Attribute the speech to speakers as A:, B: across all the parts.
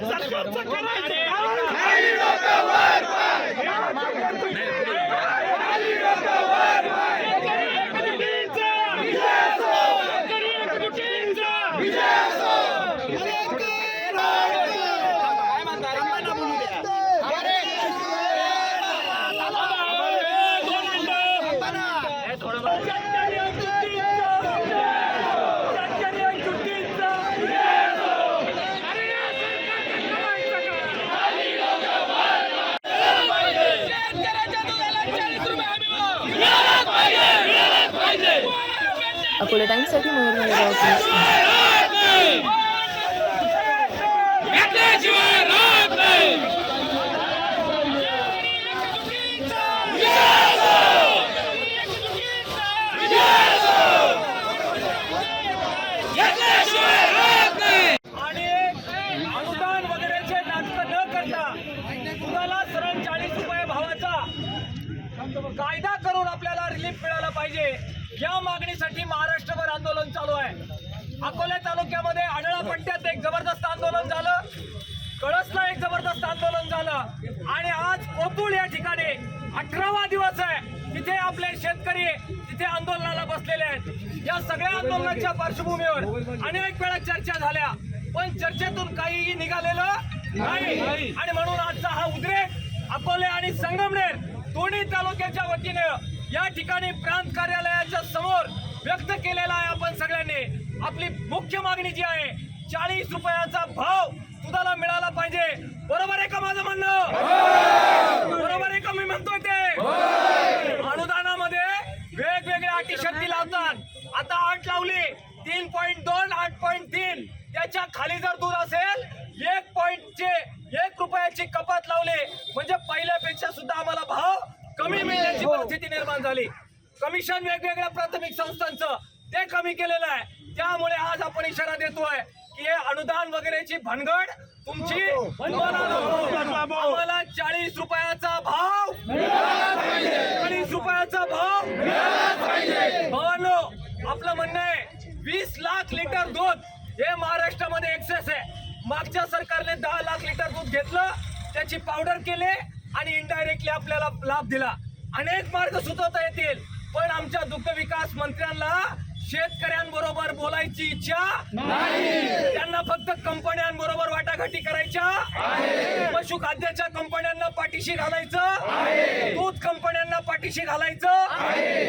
A: さんちょっと辛いで。अकोला टाइम्ससाठी मयूर मलेगाव या मागणीसाठी महाराष्ट्रभर आंदोलन चालू आहे. अकोला तालुक्यामध्ये आढळा पट्ट्यात एक जबरदस्त आंदोलन झालं. कळसला एक जबरदस्त आंदोलन झालं. आणि आज कोतुळ या ठिकाणी अठरावा दिवस आहे. तिथे आपले शेतकरी तिथे आंदोलनाला बसलेले आहेत. या सगळ्या आंदोलनाच्या पार्श्वभूमीवर अनेक वेळा चर्चा झाल्या. पण चर्चेतून काहीही निघालेलं नाही. आणि म्हणून आजचा हा उद्रेक अकोले आणि संगमनेर दोन्ही तालुक्याच्या वतीने या ठिकाणी प्रांत कार्यालयाच्या समोर व्यक्त केलेला आहे आपण सगळ्यांनी. आपली मुख्य मागणी जी आहे चाळीस रुपयाचा भाव दुधाला मिळाला पाहिजे. बरोबर आहे का माझं म्हणणं? बरोबर आहे का मी म्हणतोय ते? अनुदानामध्ये वेगवेगळ्या अटी शक्ती लावतात. आता आठ लावली तीन पॉईंट दोन आठ पॉईंट तीन. त्याच्याखाली जर दूध असेल एक पॉईंटचे एक रुपयाची कपात लावली. म्हणजे पहिल्यापेक्षा सुद्धा आम्हाला भाव कमी मिळण्याची परिस्थिती निर्माण झाली. कमिशन वेगवेगळ्या प्राथमिक संस्थांचं ते कमी केलेलं आहे. त्यामुळे आज आपण इशारा देतोय की हे अनुदान वगैरेची भानगड तुमची नको. आम्हाला चाळीस रुपयाचा भाव चाळीस रुपयाचा भाव भावांनो आपलं म्हणणं आहे वीस लाख लिटर दूध हे महाराष्ट्रामध्ये एक्सेस आहे. मागच्या सरकारने दहा लाख लिटर दूध घेतलं त्याची पावडर केले आणि इनडायरेक्टली आपल्याला लाभ दिला. अनेक मार्ग सुचवता येतील पण आमच्या दुग्ध विकास मंत्र्यांना शेतकऱ्यांबरोबर बोलायची इच्छा नाही. त्यांना फक्त कंपन्यांबरोबर वाटाघाटी करायच्या पशुखाद्याच्या कंपन्यांना पाठीशी घालायचं दूध कंपन्यांना पाठीशी घालायचं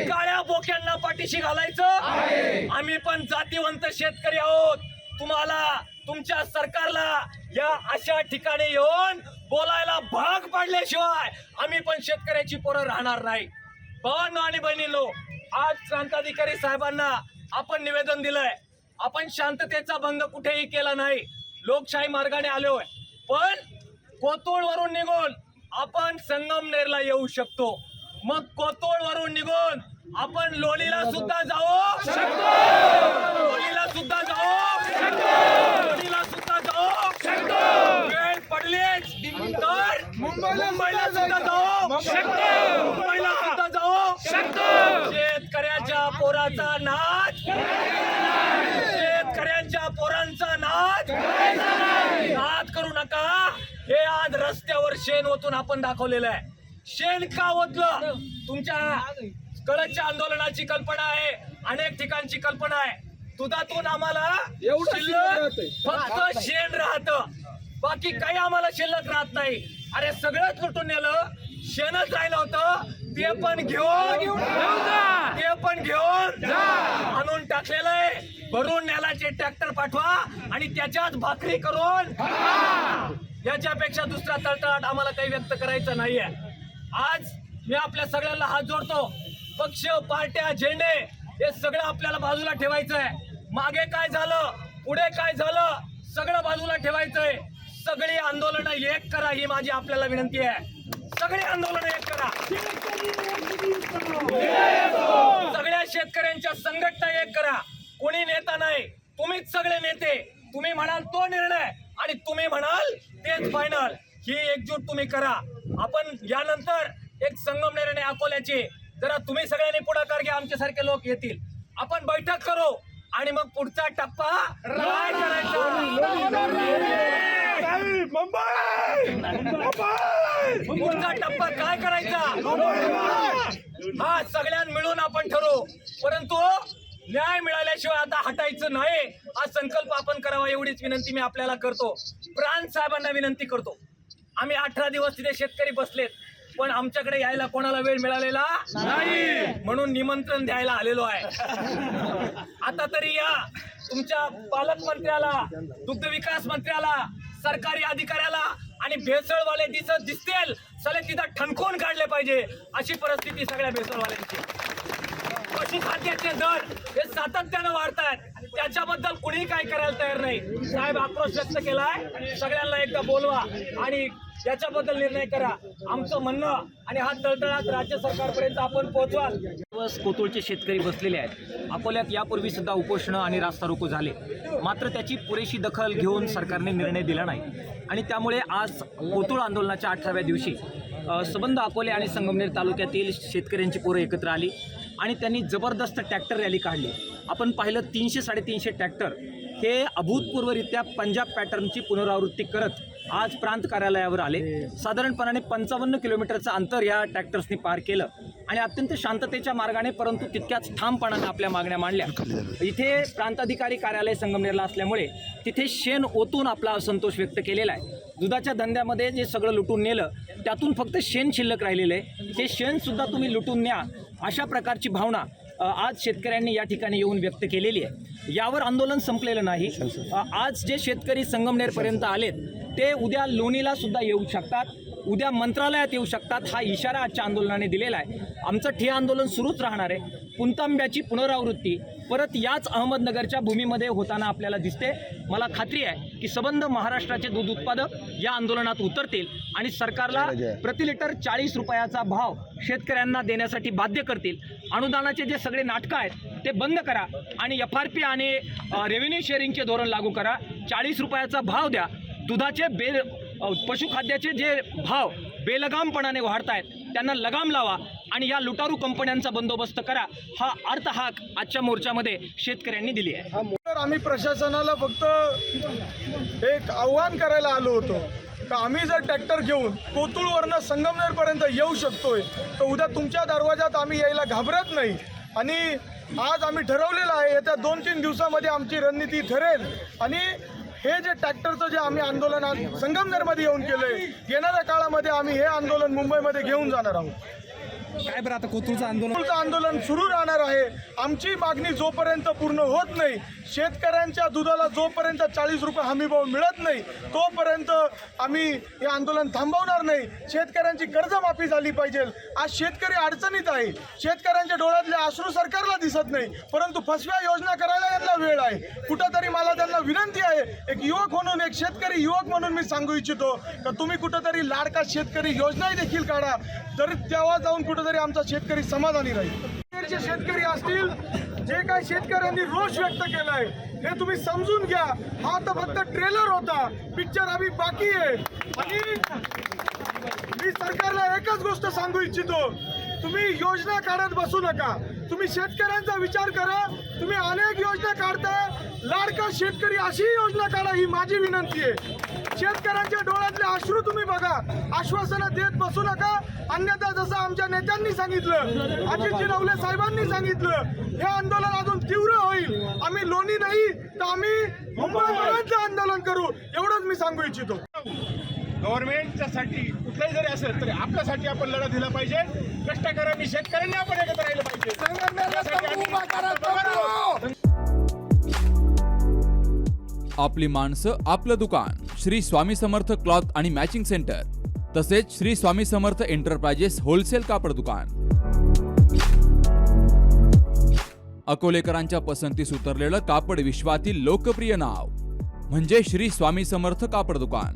A: काळ्या बोक्यांना पाठीशी घालायचं आम्ही पण जातीवंत शेतकरी आहोत. तुम्हाला तुमच्या सरकारला या अशा ठिकाणी येऊन बोलायला भाग पाडल्याशिवाय आम्ही पण शेतकऱ्याची पोरं राहणार नाही. भावांनो आणि बहिणींनो आज प्रांताधिकारी साहेबांना आपण निवेदन दिलंय. आपण शांततेचा भंग कुठेही केला नाही. लोकशाही मार्गाने आलोय. पण कोतुळ वरून निघून आपण संगमनेरला येऊ शकतो. मग कोतुळ वरून निघून आपण लोणीला सुद्धा जाऊ शकतो. लोणीला सुद्धा जाऊ लोणीला सुद्धा जाऊ शकतो वेळ पडलीच तर मुंबईला सुद्धा जाऊ शकतो मुंबईला सुद्धा जाऊ शकतो शेतकऱ्याच्या पोराचा नाच शेतकऱ्यांच्या पोरांचा नाच नाच करू नका. हे आज रस्त्यावर शेण ओतून आपण दाखवलेलं आहे. शेण का ओतलं? तुमच्या कळच्या आंदोलनाची कल्पना आहे. अनेक ठिकाणची कल्पना आहे. दुधातून आम्हाला फक्त शेण राहत. बाकी काही आम्हाला शिल्लक राहत नाही. अरे सगळंच लुटून नेलं. शेणच राहिलं होतं. ते पण घेऊन ते पण घेऊन आणून टाकलेलं आहे. भरून नेलाचे ट्रॅक्टर पाठवा आणि त्याच्यात भाकरी करून याच्यापेक्षा दुसरा तळतळाट आम्हाला काही व्यक्त करायचा नाहीये. आज मी आपल्या सगळ्यांना हात जोडतो. पक्ष पार्ट्या झेंडे हे सगळं आपल्याला बाजूला ठेवायचं आहे मागे काय झालं? पुढे काय झालं? सगळं बाजूला ठेवायचंय. सगळी आंदोलनं एक करा ही माझी आपल्याला विनंती आहे. सगळी आंदोलनं एक करा. सगळ्या शेतकऱ्यांच्या संघटना एक करा. कोणी नेता नाही. तुम्हीच सगळे नेते. तुम्ही म्हणाल तो निर्णय आणि तुम्ही म्हणाल तेच फायनल ही एकजूट तुम्ही करा. आपण यानंतर एक संगम निर्णय अकोल्याची. जरा तुम्ही सगळ्यांनी पुढाकार घ्या. आमच्यासारखे लोक येतील. आपण बैठक करू. आणि मग पुढचा टप्पा पुढचा टप्पा काय करायचा?
B: हा सगळ्यां मिळून आपण ठरवू. परंतु न्याय मिळाल्याशिवाय आता हटायचं नाही. हा संकल्प आपण करावा एवढीच विनंती मी आपल्याला करतो. प्राण साहेबांना विनंती करतो. आम्ही अठरा दिवस तिथे शेतकरी बसलेत. पण आमच्याकडे यायला कोणाला वेळ मिळालेला नाही. म्हणून निमंत्रण द्यायला आलेलो आहे. आता तरी या तुमच्या पालकमंत्र्याला दुग्ध विकास मंत्र्याला सरकारी अधिकाऱ्याला आणि भेसळवाले दिसत दिसतील सले तिथं ठणकून काढले पाहिजे अशी परिस्थिती सगळ्या भेसळवाल्यांची. पशुखाद्याचे दर हे सातत्यानं आहेत त्याच्याबद्दल कुणीही काय करायला तयार नाही. साहेब आक्रोश व्यक्त केलाय. सगळ्यांना एकदा बोलवा आणि याच्याबद्दल निर्णय करा. आमचं म्हणणं आणि हा तळतळात राज्य सरकारपर्यंत आपण पोहोचवाल.
A: दिवस कोतुळचे शेतकरी बसलेले आहेत. अकोल्यात यापूर्वी सुद्धा उपोषणं आणि रास्ता रोको झाले. मात्र त्याची पुरेशी दखल घेऊन सरकारने निर्णय दिला नाही. आणि त्यामुळे आज कोतुळ आंदोलनाच्या अठराव्या दिवशी सबंध अकोले आणि संगमनेर तालुक्यातील शेतकऱ्यांची पोरं एकत्र आली. आणि त्यांनी जबरदस्त ट्रॅक्टर रॅली काढली. आपण पाहिलं तीनशे साडेतीनशे ट्रॅक्टर. हे अभूतपूर्वरित्या पंजाब पॅटर्नची पुनरावृत्ती करत आज प्रांत कार्यालयावर आले. साधारणपणाने पंचावन्न किलोमीटरचं अंतर या ट्रॅक्टर्सनी पार केलं आणि अत्यंत शांततेच्या मार्गाने परंतु तितक्याच ठामपणाने आपल्या मागण्या मांडल्या. इथे प्रांताधिकारी कार्यालय संगमनेरला असल्यामुळे तिथे शेण ओतून आपला असंतोष व्यक्त केलेला आहे. दुधाच्या धंद्यामध्ये जे सगळं लुटून नेलं त्यातून फक्त शेण शिल्लक राहिलेलं आहे. हे शेणसुद्धा तुम्ही लुटून न्या अशा प्रकारची भावना आज शेतकऱ्यांनी या ठिकाणी येऊन व्यक्त केलेली आहे. यावर आंदोलन संपलेलं नाही. आज जे शेतकरी संगमनेरपर्यंत आलेत ते उद्या लोणीला सुद्धा येऊ शकतात. उद्या मंत्रालयात येऊ शकतात हा इशारा आजच्या आंदोलनाने दिलेला आहे. आमचं ठिय्या आंदोलन सुरूच राहणार आहे. पुंतांब्याची पुनरावृत्ती परत याच अहमदनगरच्या भूमीमध्ये होताना आपल्याला दिसते. मला खात्री आहे की सबंध महाराष्ट्राचे दूध उत्पादक या आंदोलनात उतरतील आणि सरकारला प्रति लिटर चाळीस रुपयाचा भाव शेतकऱ्यांना देण्यासाठी बाध्य करतील. अनुदानाचे जे सगळे नाटकं आहेत ते बंद करा आणि एफ आर पी आणि रेव्हेन्यू शेअरिंगचे धोरण लागू करा. चाळीस रुपयाचा भाव द्या. दुधाचे बे अ, पशुखाद्याचे जे भाव बेलगामपणाने वाढत आहेत त्यांना लगाम लावा आणि या लुटारू कंपन्यांचा बंदोबस्त करा हा अर्थ हाक आजच्या मोर्चामध्ये शेतकऱ्यांनी दिली आहे.
C: तर आम्ही प्रशासनाला फक्त एक आव्हान करायला आलो होतो तर आम्ही जर ट्रॅक्टर घेऊन कोतुळवरनं संगमनेरपर्यंत येऊ शकतोय तर उद्या तुमच्या दरवाजात आम्ही यायला घाबरत नाही. आणि आज आम्ही ठरवलेलं आहे येत्या दोन तीन दिवसामध्ये आमची रणनीती ठरेल. आणि हे जे ट्रॅक्टरचं जे आम्ही आंदोलन संगमनेरमध्ये येऊन केलंय येणाऱ्या काळामध्ये आम्ही हे आंदोलन मुंबईमध्ये घेऊन जाणार आहोत.
D: काय बरं आता कोथरूडचं आंदोलन?
C: आंदोलनचं आंदोलन सुरू राहणार आहे. आमची मागणी जोपर्यंत पूर्ण होत नाही शेतकऱ्यांच्या दुधाला जोपर्यंत चाळीस रुपये हमीभाव मिळत नाही तोपर्यंत आम्ही हे आंदोलन थांबवणार नाही. शेतकऱ्यांची कर्जमाफी झाली पाहिजे. आज शेतकरी अडचणीत आहे. शेतकऱ्यांच्या डोळ्यातले अश्रू सरकारला दिसत नाही परंतु फसव्या योजना करायला यांना वेळ आहे. कुठंतरी मला त्यांना विनंती आहे एक युवक म्हणून एक शेतकरी युवक म्हणून मी सांगू इच्छितो का तुम्ही कुठंतरी लाडका शेतकरी योजनाही देखील काढा. तर तेव्हा जाऊन कुठेतरी आमचा शेतकरी समाधानी राहील. जे शेतकरी असतील जे काही शेतकऱ्यांनी रोष व्यक्त केलाय हे तुम्ही समजून घ्या. हा तर फक्त ट्रेलर होता. पिक्चर आम्ही बाकी आहे. आणि मी सरकारला एकच गोष्ट सांगू इच्छितो. तुम्ही योजना काढत बसू नका. तुम्ही शेतकऱ्यांचा विचार करा. तुम्ही अनेक योजना काढताय लाडका शेतकरी अशी योजना काढा ही माझी विनंती आहे. शेतकऱ्यांच्या डोळ्यातले अश्रू तुम्ही बघा. आश्वासनं देत बसू नका. अन्यथा जसं आमच्या नेत्यांनी सांगितलं अजितजी नवले साहेबांनी सांगितलं हे आंदोलन अजून तीव्र होईल. आम्ही लोणी नाही तर आम्ही मुंबईपर्यंत आंदोलन करू. एवढंच मी सांगू इच्छितो.
E: गव्हर्नमेंटच्यासाठी कुठलाही जरी असेल तरी आपल्यासाठी आपण लढा दिला पाहिजे. कष्टकऱ्यांनी शेतकऱ्यांनी आपण एकत्र राहिलं पाहिजे.
F: आपली माणसं आपलं दुकान. श्री स्वामी समर्थ क्लॉथ आणि मॅचिंग सेंटर. तसेच श्री स्वामी समर्थ एंटरप्राइजेस होलसेल कापड दुकान. अकोलेकरांच्या पसंतीस उतरलेलं कापड विश्वातील लोकप्रिय नाव. म्हणजे श्री स्वामी समर्थ कापड दुकान.